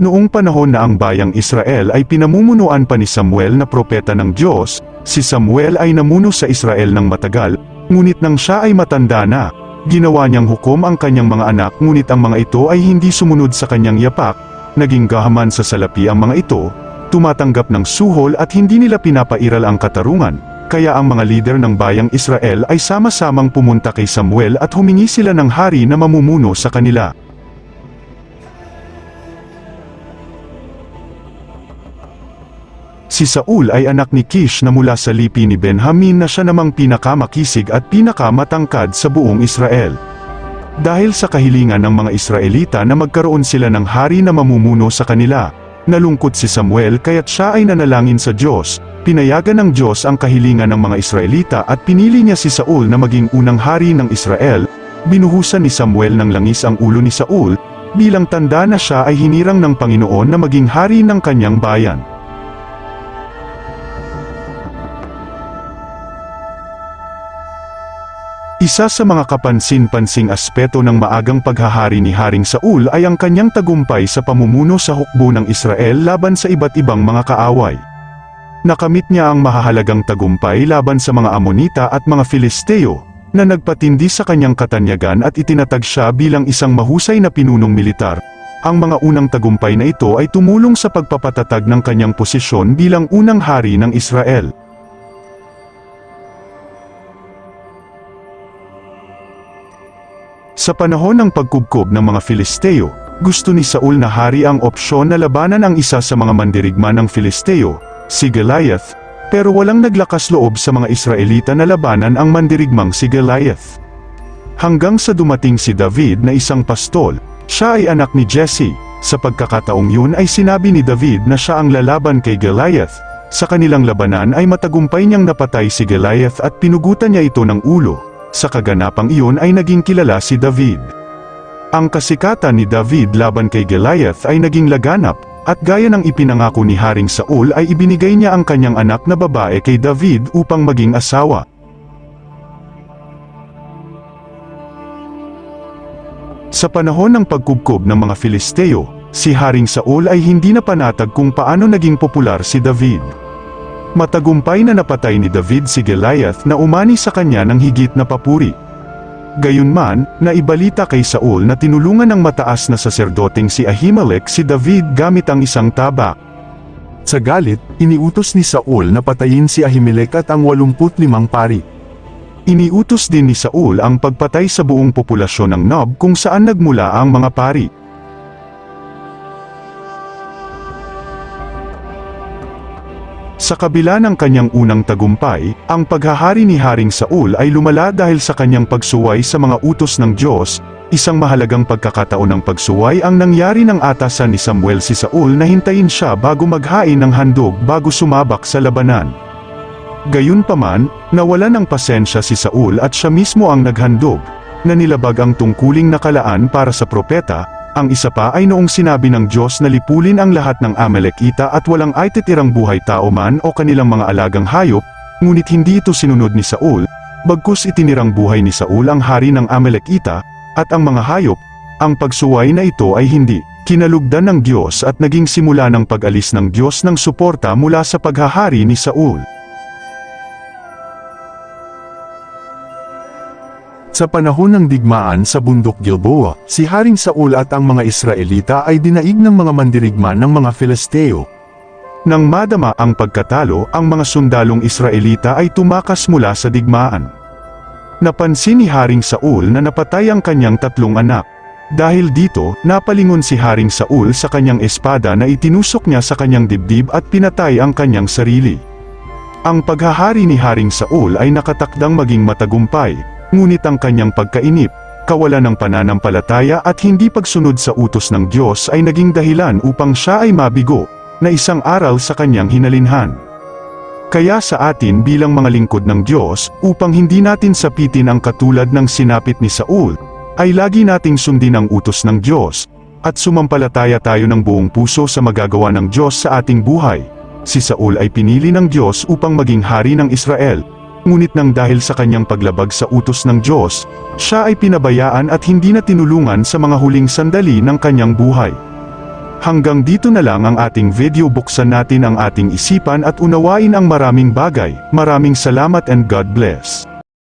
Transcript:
Noong panahon na ang bayang Israel ay pinamumunuan pa ni Samuel na propeta ng Diyos, si Samuel ay namuno sa Israel ng matagal, ngunit nang siya ay matanda na, ginawa niyang hukom ang kanyang mga anak ngunit ang mga ito ay hindi sumunod sa kanyang yapak, naging gahaman sa salapi ang mga ito, tumatanggap ng suhol at hindi nila pinapairal ang katarungan, kaya ang mga lider ng bayang Israel ay sama-samang pumunta kay Samuel at humingi sila ng hari na mamumuno sa kanila. Si Saul ay anak ni Kish na mula sa lipi ni Benjamin na siya namang pinakamakisig at pinakamatangkad sa buong Israel. Dahil sa kahilingan ng mga Israelita na magkaroon sila ng hari na mamumuno sa kanila, nalungkot si Samuel kaya't siya ay nanalangin sa Diyos, pinayagan ng Diyos ang kahilingan ng mga Israelita at pinili niya si Saul na maging unang hari ng Israel, binuhusan ni Samuel ng langis ang ulo ni Saul, bilang tanda na siya ay hinirang ng Panginoon na maging hari ng kanyang bayan. Isa sa mga kapansin-pansing aspeto ng maagang paghahari ni Haring Saul ay ang kanyang tagumpay sa pamumuno sa hukbo ng Israel laban sa iba't ibang mga kaaway. Nakamit niya ang mahahalagang tagumpay laban sa mga Amonita at mga Filisteo, na nagpatindi sa kanyang katanyagan at itinatag siya bilang isang mahusay na pinunong militar. Ang mga unang tagumpay na ito ay tumulong sa pagpapatatag ng kanyang posisyon bilang unang hari ng Israel. Sa panahon ng pagkubkob ng mga Filisteo, gusto ni Saul na hari ang opsyon na labanan ang isa sa mga mandirigma ng Filisteo, si Goliath, pero walang naglakas loob sa mga Israelita na labanan ang mandirigmang si Goliath. Hanggang sa dumating si David na isang pastol, siya ay anak ni Jesse, sa pagkakataong yun ay sinabi ni David na siya ang lalaban kay Goliath, sa kanilang labanan ay matagumpay niyang napatay si Goliath at pinugutan niya ito ng ulo, sa kaganapang iyon ay naging kilala si David. Ang kasikatan ni David laban kay Goliath ay naging laganap, at gaya ng ipinangako ni Haring Saul ay ibinigay niya ang kanyang anak na babae kay David upang maging asawa. Sa panahon ng pagkubkob ng mga Filisteo, si Haring Saul ay hindi na panatag kung paano naging popular si David. Matagumpay na napatay ni David si Goliath na umani sa kanya ng higit na papuri. Gayunman, naibalita kay Saul na tinulungan ng mataas na saserdoteng si Ahimelech si David gamit ang isang tabak. Sa galit, iniutos ni Saul na patayin si Ahimelech at ang 85 pari. Iniutos din ni Saul ang pagpatay sa buong populasyon ng Nob kung saan nagmula ang mga pari. Sa kabila ng kanyang unang tagumpay, ang paghahari ni Haring Saul ay lumala dahil sa kanyang pagsuway sa mga utos ng Diyos, isang mahalagang pagkakataon ng pagsuway ang nangyari ng atasan ni Samuel si Saul na hintayin siya bago maghain ng handog bago sumabak sa labanan. Gayunpaman, nawala ng pasensya si Saul at siya mismo ang naghandog, na nilabag ang tungkuling nakalaan para sa propeta, ang isa pa ay noong sinabi ng Diyos na lipulin ang lahat ng Amalekita at walang ay titirang buhay tao man o kanilang mga alagang hayop, ngunit hindi ito sinunod ni Saul, bagkus itinirang buhay ni Saul ang hari ng Amalekita, at ang mga hayop, ang pagsuway na ito ay hindi kinalugdan ng Diyos at naging simula ng pag-alis ng Diyos ng suporta mula sa paghahari ni Saul. Sa panahon ng digmaan sa bundok Gilboa, si Haring Saul at ang mga Israelita ay dinaig ng mga mandirigma ng mga Filisteo. Nang madama ang pagkatalo, ang mga sundalong Israelita ay tumakas mula sa digmaan. Napansin ni Haring Saul na napatay ang kanyang tatlong anak. Dahil dito, napalingon si Haring Saul sa kanyang espada na itinusok niya sa kanyang dibdib at pinatay ang kanyang sarili. Ang paghahari ni Haring Saul ay nakatakdang maging matagumpay, ngunit ang kanyang pagkainip, kawalan ng pananampalataya at hindi pagsunod sa utos ng Diyos ay naging dahilan upang siya ay mabigo, na isang aral sa kanyang hinalinhan. Kaya sa atin bilang mga lingkod ng Diyos, upang hindi natin sapitin ang katulad ng sinapit ni Saul, ay lagi nating sundin ang utos ng Diyos, at sumampalataya tayo ng buong puso sa magagawa ng Diyos sa ating buhay. Si Saul ay pinili ng Diyos upang maging hari ng Israel, ngunit nang dahil sa kanyang paglabag sa utos ng Diyos, siya ay pinabayaan at hindi na tinulungan sa mga huling sandali ng kanyang buhay. Hanggang dito na lang ang ating video buksan natin ang ating isipan at unawain ang maraming bagay. Maraming salamat and God bless.